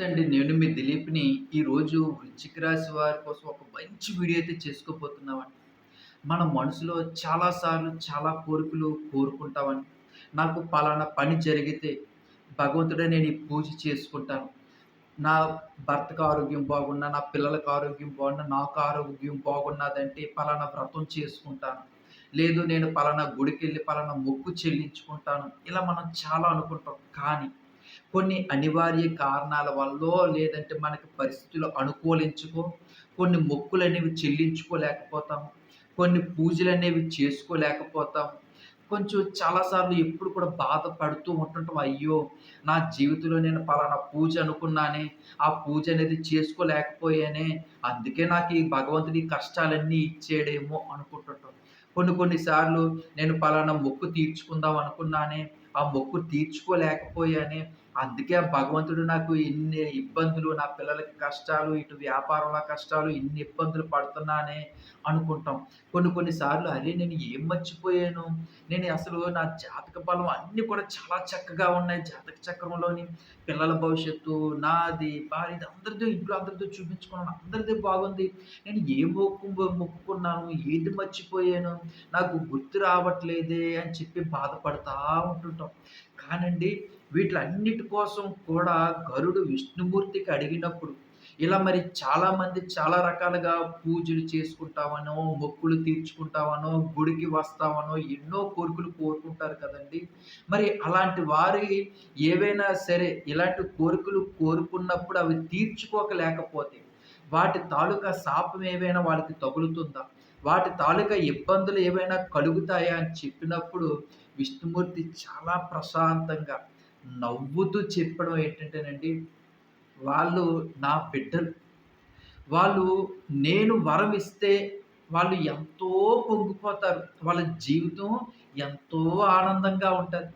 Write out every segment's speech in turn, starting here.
నమస్తే అండి. నేను మీ దిలీప్‌ని. ఈరోజు వృశ్చిక రాశి వారి కోసం ఒక మంచి వీడియో అయితే చేసుకోబోతున్నామండి. మన మనసులో చాలా సార్లు చాలా కోరికలు కోరుకుంటామండి. నాకు పలానా పని జరిగితే భగవంతుడే నేను ఈ పూజ చేసుకుంటాను. నా భర్తకు ఆరోగ్యం బాగున్నా, నా పిల్లలకు ఆరోగ్యం బాగున్నా, నాకు ఆరోగ్యం బాగున్నదంటే పలానా వ్రతం చేసుకుంటాను. లేదు నేను పలానా గుడికెళ్ళి పలానా మొక్కు చెల్లించుకుంటాను. ఇలా మనం చాలా అనుకుంటాం. కానీ కొన్ని అనివార్య కారణాల వల్ల లేదంటే మనకి పరిస్థితులు అనుకూలించుకో కొన్ని మొక్కులనేవి చెల్లించుకోలేకపోతాం కొన్ని పూజలు అనేవి చేసుకోలేకపోతాం కొంచెం చాలా సార్లు ఎప్పుడు కూడా బాధపడుతూ ఉంటుంటాం. అయ్యో! నా జీవితంలో నేను పలానా పూజ అనుకున్నానే, ఆ పూజ అనేది చేసుకోలేకపోయానే, అందుకే నాకు ఈ భగవంతుడి కష్టాలన్నీ ఇచ్చేడేమో అనుకుంటుంటాం. కొన్ని కొన్ని సార్లు నేను పలానా మొక్కు తీర్చుకుందాం అనుకున్నానే, ఆ మొక్కు తీర్చుకోలేకపోయానే, అందుకే ఆ భగవంతుడు నాకు ఇన్ని ఇబ్బందులు, నా పిల్లలకి కష్టాలు, ఇటు వ్యాపారంలో కష్టాలు, ఇన్ని ఇబ్బందులు పడుతున్నానే అనుకుంటాం. కొన్ని కొన్ని సార్లు అరే! నేను ఏం మర్చిపోయాను? నేను అసలు నా జాతక బలం అన్నీ కూడా చాలా చక్కగా ఉన్నాయి. జాతక చక్రంలోని పిల్లల భవిష్యత్తు, నాది, భార్యది అందరితో ఇంట్లో అందరితో చూపించుకున్నాను. అందరితో బాగుంది. నేను ఏ మొక్కు మొక్కుకున్నాను? ఏది మర్చిపోయాను? నాకు గుర్తు రావట్లేదే అని చెప్పి బాధపడతా ఉంటుంటాం. కానండి వీటిలన్నిటి కోసం కూడా గరుడు విష్ణుమూర్తికి అడిగినప్పుడు ఇలా మరి చాలామంది చాలా రకాలుగా పూజలు చేసుకుంటామనో, మొక్కులు తీర్చుకుంటామనో, గుడికి వస్తామనో ఎన్నో కోరికలు కోరుకుంటారు కదండీ! మరి అలాంటి వారి ఏవైనా సరే ఇలాంటి కోరికలు కోరుకున్నప్పుడు అవి తీర్చుకోకలేకపోతే వాటి తాలూకా శాపం ఏవైనా వాళ్ళకి తగులుతుందా? వాటి తాలూకా ఇబ్బందులు ఏవైనా కలుగుతాయా అని చెప్పినప్పుడు విష్ణుమూర్తి చాలా ప్రశాంతంగా నవ్వుతూ చెప్పడం ఏంటంటేనండి, వాళ్ళు నా బిడ్డలు. వాళ్ళు నేను వరం ఇస్తే వాళ్ళు ఎంతో పొంగిపోతారు. వాళ్ళ జీవితం ఎంతో ఆనందంగా ఉంటుంది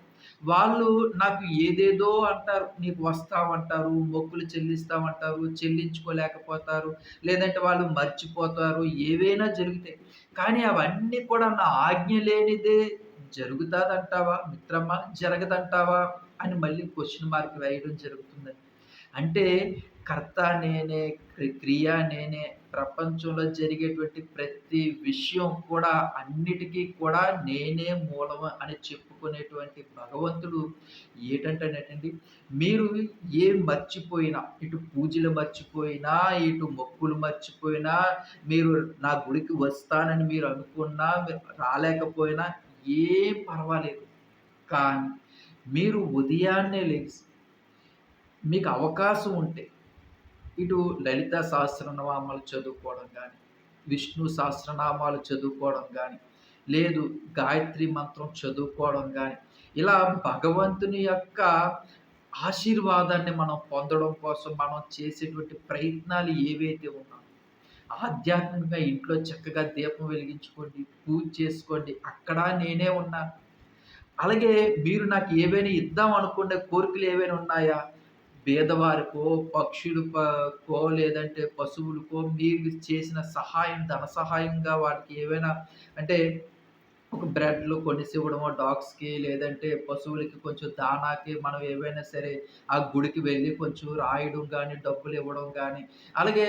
వాళ్ళు నాకు ఏదేదో అంటారు. నీకు వస్తామంటారు మొక్కులు చెల్లిస్తామంటారు, చెల్లించుకోలేకపోతారు. లేదంటే వాళ్ళు మర్చిపోతారు. ఏవైనా జరుగుతాయి. కానీ అవన్నీ కూడా నా ఆజ్ఞ లేనిదే జరుగుతుందంటావా మిత్రమా? జరగదంటావా? అని మళ్ళీ క్వశ్చన్ మార్క్ వేయడం జరుగుతుంది అంటే కర్త నేనే, క్రి క్రియ నేనే. ప్రపంచంలో జరిగేటువంటి ప్రతి విషయం కూడా అన్నిటికీ కూడా నేనే మూలం అని చెప్పుకునేటువంటి భగవంతుడు ఏటంటేనేటండి, మీరు ఏ మర్చిపోయినా, ఇటు పూజలు మర్చిపోయినా, ఇటు మొక్కులు మర్చిపోయినా, మీరు నా గుడికి వస్తానని మీరు అనుకున్నా, రాలేకపోయినా ఏ పర్వాలేదు. కానీ మీరు ఉదయాన్నే లేచి మీకు అవకాశం ఉంటే ఇటు లలిత సహస్రనామాలు చదువుకోవడం కానీ విష్ణు సహస్రనామాలు చదువుకోవడం కానీ లేదు గాయత్రి మంత్రం చదువుకోవడం కానీ ఇలా భగవంతుని యొక్క ఆశీర్వాదాన్ని మనం పొందడం కోసం మనం చేసేటువంటి ప్రయత్నాలు ఏవైతే ఉన్నాయో, ఆధ్యాత్మికంగా ఇంట్లో చక్కగా దీపం వెలిగించుకోండి, పూజ చేసుకోండి. అక్కడ నేనే ఉన్నా అలాగే మీరు నాకు ఏవైనా ఇద్దాం అనుకునే కోరికలు ఏవైనా ఉన్నాయా? పేదవారికో, పక్షులకో లేదంటే పశువులకో మీరు చేసిన సహాయం ధన సహాయంగా వాటికి ఏవైనా అంటే ఒక బ్రెడ్‌లు కొనేసి ఇవ్వడమో డాగ్స్‌కి లేదంటే పశువులకి కొంచెం దానాకి మనం ఏవైనా సరే ఆ గుడికి వెళ్ళి కొంచెం రాయడం కానీ డబ్బులు ఇవ్వడం కానీ అలాగే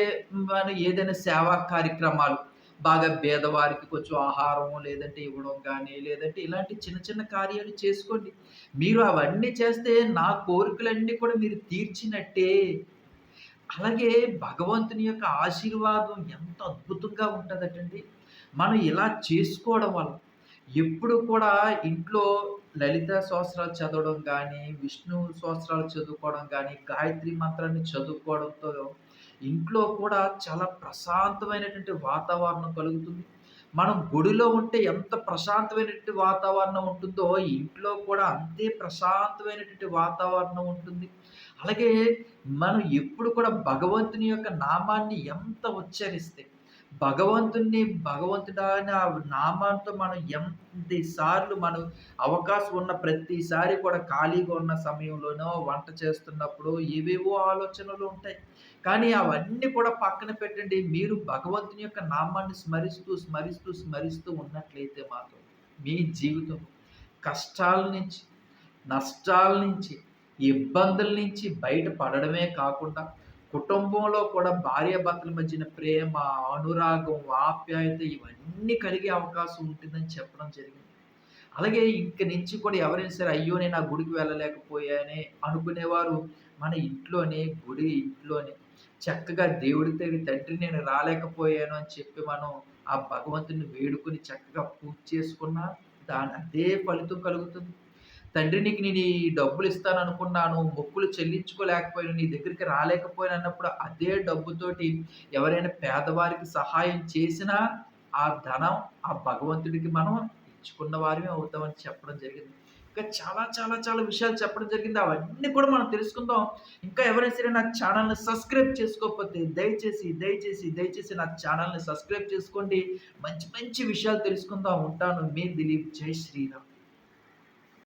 మనం ఏదైనా సేవా కార్యక్రమాలు బాగా పేదవారికి కొంచెం ఆహారం లేదంటే ఇవ్వడం కానీ లేదంటే ఇలాంటి చిన్న చిన్న కార్యాలు చేసుకోండి. మీరు అవన్నీ చేస్తే నా కోరికలన్నీ కూడా మీరు తీర్చినట్టే. అలాగే భగవంతుని యొక్క ఆశీర్వాదం ఎంత అద్భుతంగా ఉంటుందటండి మనం ఇలా చేసుకోవడం వల్ల ఎప్పుడు కూడా ఇంట్లో లలిత సహస్రాలు చదవడం కానీ విష్ణు సహస్రాలు చదువుకోవడం కానీ గాయత్రి మంత్రాన్ని చదువుకోవడంతో ఇంట్లో కూడా చాలా ప్రశాంతమైనటువంటి వాతావరణం కలుగుతుంది. మనం గుడిలో ఉంటే ఎంత ప్రశాంతమైనటువంటి వాతావరణం ఉంటుందో, ఇంట్లో కూడా అంతే ప్రశాంతమైనటువంటి వాతావరణం ఉంటుంది. అలాగే మనం ఎప్పుడు కూడా భగవంతుని యొక్క నామాన్ని ఎంత ఉచ్చరిస్తే, భగవంతుణ్ణి భగవంతుడా అని ఆ మనం ఎన్ని సార్లు మనం అవకాశం ఉన్న ప్రతిసారి కూడా ఖాళీగా ఉన్న సమయంలోనో, వంట చేస్తున్నప్పుడు ఏవేవో ఆలోచనలు ఉంటాయి. కానీ అవన్నీ కూడా పక్కన పెట్టండి. మీరు భగవంతుని యొక్క నామాన్ని స్మరిస్తూ, స్మరిస్తూ, స్మరిస్తూ ఉన్నట్లయితే మాత్రం మీ జీవితం కష్టాల నుంచి, నష్టాల నుంచి, ఇబ్బందుల నుంచి బయటపడడమే కాకుండా కుటుంబంలో కూడా భార్యాభర్తల మధ్యన ప్రేమ, అనురాగం, ఆప్యాయత ఇవన్నీ కలిగే అవకాశం ఉంటుందని చెప్పడం జరిగింది. అలాగే ఇంక నుంచి కూడా ఎవరైనా సరే అయ్యో! నేను ఆ గుడికి వెళ్ళలేకపోయానే అనుకునేవారు మన ఇంట్లోనే గుడి ఇంట్లోనే చక్కగా దేవుడి దగ్గర తండ్రి నేను రాలేకపోయాను అని చెప్పి మనం ఆ భగవంతుని వేడుకుని చక్కగా పూజ చేసుకున్నా దాని అదే ఫలితం కలుగుతుంది. తండ్రి నీకు నేను ఈ డబ్బులు ఇస్తాననుకున్నాను. మొక్కులు చెల్లించుకోలేకపోయాను. నీ దగ్గరికి రాలేకపోయాను అన్నప్పుడు అదే డబ్బుతోటి ఎవరైనా పేదవారికి సహాయం చేసినా ఆ ధనం ఆ భగవంతుడికి మనం ఇచ్చుకున్న వారిమే అవుతామని చెప్పడం జరిగింది. ఇంకా చాలా చాలా చాలా విషయాలు చెప్పడం జరిగింది. అవన్నీ కూడా మనం తెలుసుకుందాం. ఇంకా ఎవరైనా సరే నా ఛానల్ని సబ్స్క్రైబ్ చేసుకోకపోతే దయచేసి, దయచేసి, దయచేసి నా ఛానల్ని సబ్స్క్రైబ్ చేసుకోండి. మంచి మంచి విషయాలు తెలుసుకుందాం. ఉంటాను. మీ దిలీప్. జై శ్రీరామ్.